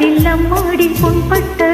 அதில் நம்மாடி பொன்பட்ட